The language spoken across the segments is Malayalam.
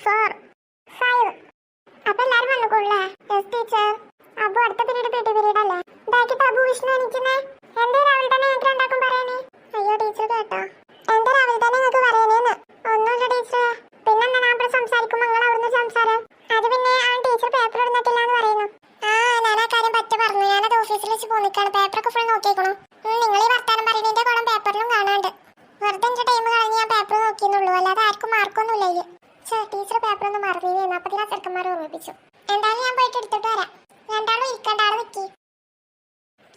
ഫോർ ഫൈവ് അപ്പൊ എല്ലാരും വന്നുകൊള്ളേ യെസ് ടീച്ചർ അപ്പൊ അടുത്ത പീരീഡ് പി ടി പീരീഡ് അല്ലേ? ബാക്കി അബു വിഷ്ണു എനിക്കുന്നേ എന്തേ രാവിലെ തന്നെ ഞങ്ങൾക്ക് രണ്ടാക്കും പറയണേ? അയ്യോ ടീച്ചർ കേട്ടോ. എന്തേ രാവിലെ തന്നെ നിങ്ങൾക്ക് പറയണേന്ന്? ഒന്നുമില്ല ടീച്ചർ പിന്നെന്താ ഞാൻ ഇവിടെ സംസാരിക്കും നിങ്ങൾ അവിടുന്ന് സംസാരം. അത് പിന്നെ ആ ടീച്ചർ പേപ്പർ ഇടുന്നിട്ടില്ല എന്ന് പറയുന്നു. ആ ഞാൻ ആ കാര്യം പറ്റ പറഞ്ഞു. ഞാനത് ഓഫീസിൽ വെച്ച് പോന്നിക്കാണ്. പേപ്പറൊക്കെ ഫുൾ നോക്കിയേക്കണം. നിങ്ങൾ ഈ വർത്താനം പറയുന്നതിന്റെ കൂടെ പേപ്പറിലും കാണാണ്ട്. വെറുതെ എന്റെ ടൈം കളഞ്ഞ് ഞാൻ പേപ്പർ നോക്കിയെന്നുള്ളൂ അല്ലാതെ ആർക്കും മാർക്കൊന്നുമില്ല ഛേ ടീച്ചർ പേപ്പർ ഒന്ന് മറന്നിരുന്നു അപ്പൊ ആ ചെറുക്കന്മാരെ ഓർമ്മിപ്പിച്ചു. എന്തായാലും ഞാൻ പോയിട്ട് എടുത്തിട്ട് വരാം. രണ്ടാളും ഇരിക്കണ്ട വെക്കി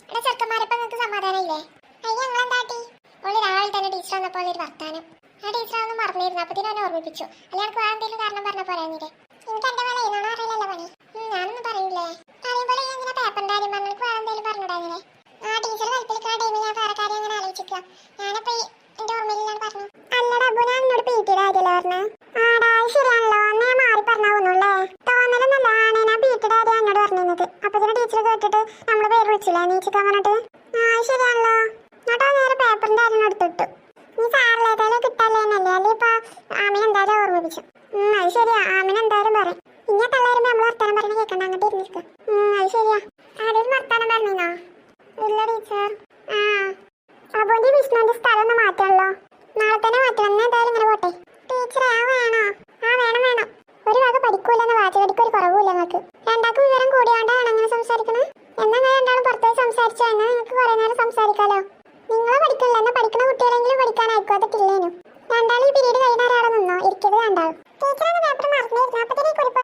എടാ ചെറുക്കന്മാരിപ്പോ നിങ്ങൾക്ക് സമാധാനമില്ലേ? അയ്യ ഞങ്ങളെന്താട്ടി? ഓൾ രാവിലെ തന്നെ ടീച്ചർ വന്നപ്പോൾ ഒരു വർത്താനം. ആ ടീച്ചർ ഒന്നും മറന്നിരുന്നു. അപ്പത്തിന് അവനെ ഓർമ്മിപ്പിച്ചു. അല്ല എനിക്ക് വേറെ എന്തെങ്കിലും കാരണം പറഞ്ഞ പറയാനില്ലേ എനിക്ക് എന്റെ പോലെ ഇന്നാണോ അറിയില്ലല്ലോ പണി. ഞാനൊന്നും പറയൂലേ. പറയുമ്പോൾ ഞാൻ ഇങ്ങനെ പേപ്പറിന്റെ കാര്യം പറഞ്ഞു എനിക്ക് വേറെ എന്തെങ്കിലും പറഞ്ഞിടാനില്ലേ ആ ടീച്ചർ കൽപ്പിക്കുന്ന ടൈമിൽ ഞാൻ വേറെ കാര്യം അങ്ങനെ ആലോചിക്കുക ഞാനിപ്പോ എന്റെ ഓർമ്മയിലാണ് പറഞ്ഞു. അല്ലടാ അബു ഞാൻ എന്നോട് പീറ്റിയുടെ കാര്യമല്ല പറഞ്ഞേ? എന്നോട് പറഞ്ഞിരുന്നത് അപ്പൊ ഇതിന് ടീച്ചർ കേട്ടിട്ട് നമ്മുടെ പേര് വിളിച്ചില്ലേ? നീച്ചിക്കാൻ പറഞ്ഞിട്ട് ആ ശരിയാണല്ലോ. എന്നിട്ട് നേരെ പേപ്പറിന്റെ കാര്യം എടുത്തിട്ടു നീ സാറിലേതായാലും കിട്ടാല്ലേന്നല്ലേ അല്ലെ ഇപ്പൊ ആമിന എന്തായാലും ഓർമ്മിപ്പിച്ചു. അത് ശരിയാ. ആമിന എന്തായാലും പറയും. ഇങ്ങനെ തള്ളേരുമ്പോ നമ്മൾ വർത്താനം പറഞ്ഞ് കേൾക്കണ്ട അങ്ങോട്ട് ഇരുന്നിരിക്ക. അത് ശരിയാ. ആരും വർത്താനം പറഞ്ഞോ ഇല്ല ടീച്ചർ ആ. അബുവിന്റെ വിഷ്ണുവിന്റെ സ്ഥലം ഒന്ന് മാറ്റണല്ലോ നാളെ തന്നെ മാറ്റണം എന്നാ എന്തായാലും ഇങ്ങനെ പോട്ടെ ടീച്ചറെ ആ വേണോ ആ വേണം വേണം ഒരു വക പഠിക്കൂലെന്ന വാചകടിക്ക് ഒരു കുറവുമില്ല നിങ്ങൾക്ക് രണ്ടാൾക്ക് വിവരം കൂടിയോണ്ടാണ് അങ്ങനെ സംസാരിക്കണേ. എന്നാ രണ്ടാണ് രണ്ടാളും പുറത്തേക്ക് സംസാരിച്ചോ? എന്നാ നിങ്ങൾക്ക് കുറെ നേരം സംസാരിക്കാലോ? നിങ്ങളെ പഠിക്കില്ല. എന്നാ പഠിക്കുന്ന കുട്ടികളെങ്കിലും പഠിക്കാൻ അയക്കാത്തിട്ടില്ലേനു രണ്ടാളും ഈ പിരീഡ് കഴിയുന്ന ഒരാളെ നിന്നോ? ഇരിക്കരുത് രണ്ടാളും. ടീച്ചർ പേപ്പർ മറന്നിരുന്നു അപ്പത്തേക്ക് കുറിപ്പ്